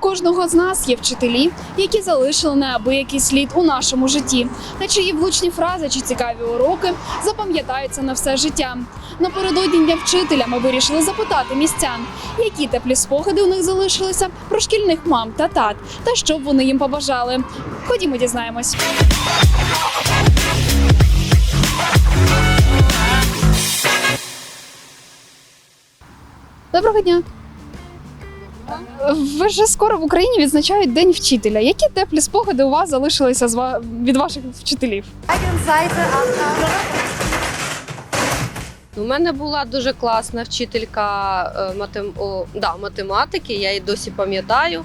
кожного з нас є вчителі, які залишили неабиякий слід у нашому житті, та чиї влучні фрази чи цікаві уроки запам'ятаються на все життя. Напередодні дня вчителя ми вирішили запитати містян, які теплі спогади у них залишилися про шкільних мам та тат, та що б вони їм побажали. Ходімо, дізнаємось. Доброго дня. Ви ж скоро в Україні відзначають День вчителя. Які теплі спогади у вас залишилися з ва- від ваших вчителів? У мене була дуже класна вчителька е, матем... о, да, математики, я її досі пам'ятаю.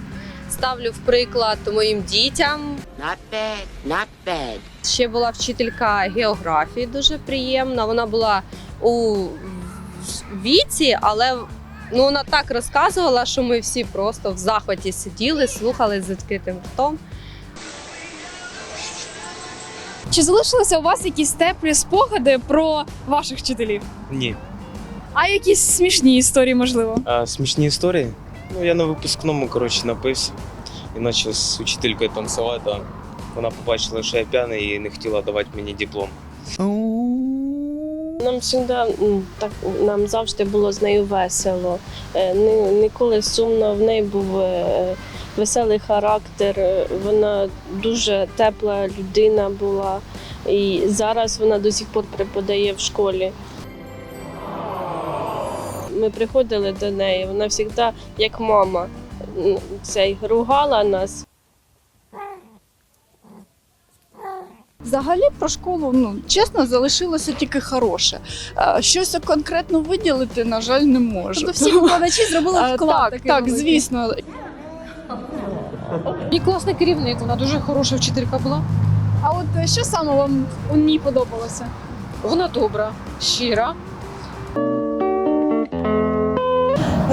Ставлю в приклад моїм дітям. Not bad, not bad. Ще була вчителька географії, дуже приємна. Вона була у віці, але ну, вона так розказувала, що ми всі просто в захваті сиділи, слухали з відкритим ртом. Чи залишилися у вас якісь теплі спогади про ваших вчителів? Ні. А якісь смішні історії, можливо? А, смішні історії? Ну, я на випускному, коротше, напився і почав з учителькою танцювати. Вона побачила, що я п'яний і не хотіла давати мені диплом. Нам завжди так нам завжди було з нею весело. Е, Ні, ніколи сумно в неї був е, веселий характер. е, Вона дуже тепла людина була. І зараз вона до сих пор преподає в школі. Ми приходили до неї, вона завжди, як мама, цей ругала нас. Взагалі про школу, ну чесно, залишилося тільки хороше. Е, Щось конкретно виділити, на жаль, не можу. Тобто всі викладачі зробили Е, вклад. Так, такий так, великий. звісно. Мій класний керівник, вона дуже хороша вчителька була. А от е, що саме вам у ній подобалося? Вона добра, щира.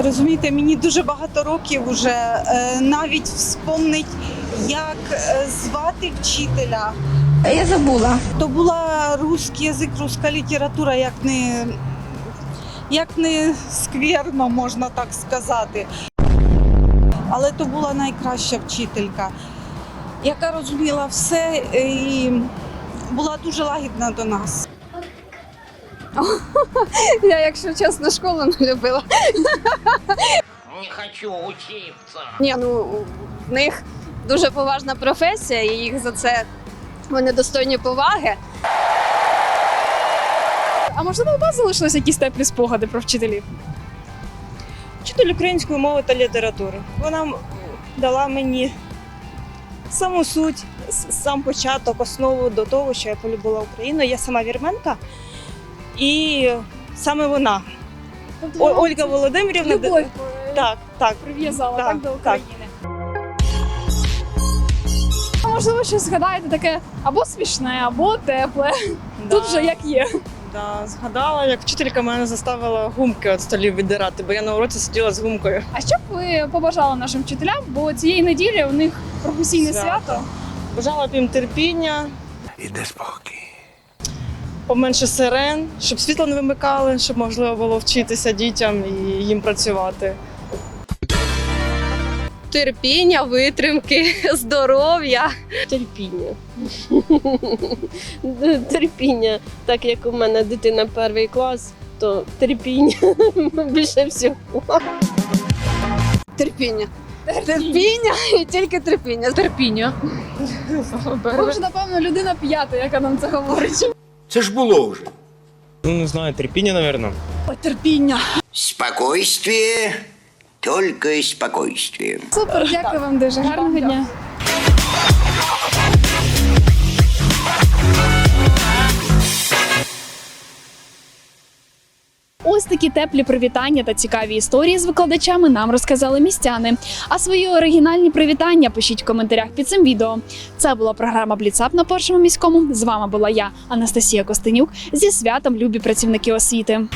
Розумієте, мені дуже багато років вже навіть вспомнить, як звати вчителя. Я забула. То була русський язик, руська література, як не, як не скверно, можна так сказати. Але то була найкраща вчителька, яка розуміла все і була дуже лагідна до нас. Я, якщо чесно, школу не любила. Не хочу учиться. Ні, ну в них дуже поважна професія, і їх за це вони достойні поваги. А можливо, у вас залишилися якісь теплі спогади про вчителів? Вчитель української мови та літератури. Вона дала мені саму суть, сам початок, основу до того, що я полюбила Україну. Я сама вірменка, і саме вона, Тобто О- Ольга Володимирівна. любов Так, так. прив'язала Так, так, до. України. А можливо, щось згадаєте таке або смішне, або тепле. Тут же як є. Да, згадала, як вчителька мене заставила гумки від столів віддирати, бо я на уроці сиділа з гумкою. А що б ви побажали нашим вчителям? Бо цієї неділі у них професійне Свято. свято. Бажала б їм терпіння, Іде спокій. поменше сирен, щоб світло не вимикали, щоб можливо було вчитися дітям і їм працювати. Терпіння, витримки, здоров'я. терпіння. терпіння. Так як у мене дитина перший клас, то терпіння більше всього. Терпіння. Терпіння і тільки терпіння. Терпіння. Ви ж, напевно, людина п'ята, яка нам це говорить. Це ж було вже. Ну, не знаю, терпіння. Ой, терпіння. Спокойствие, только спокойствие. Супер, дякую вам дуже. Гарного дня. Ось такі теплі привітання та цікаві історії з викладачами нам розказали містяни. А свої оригінальні привітання пишіть в коментарях під цим відео. Це була програма Бліцап на першому міському. З вами була я, Анастасія Костенюк, зі святом любі працівники освіти.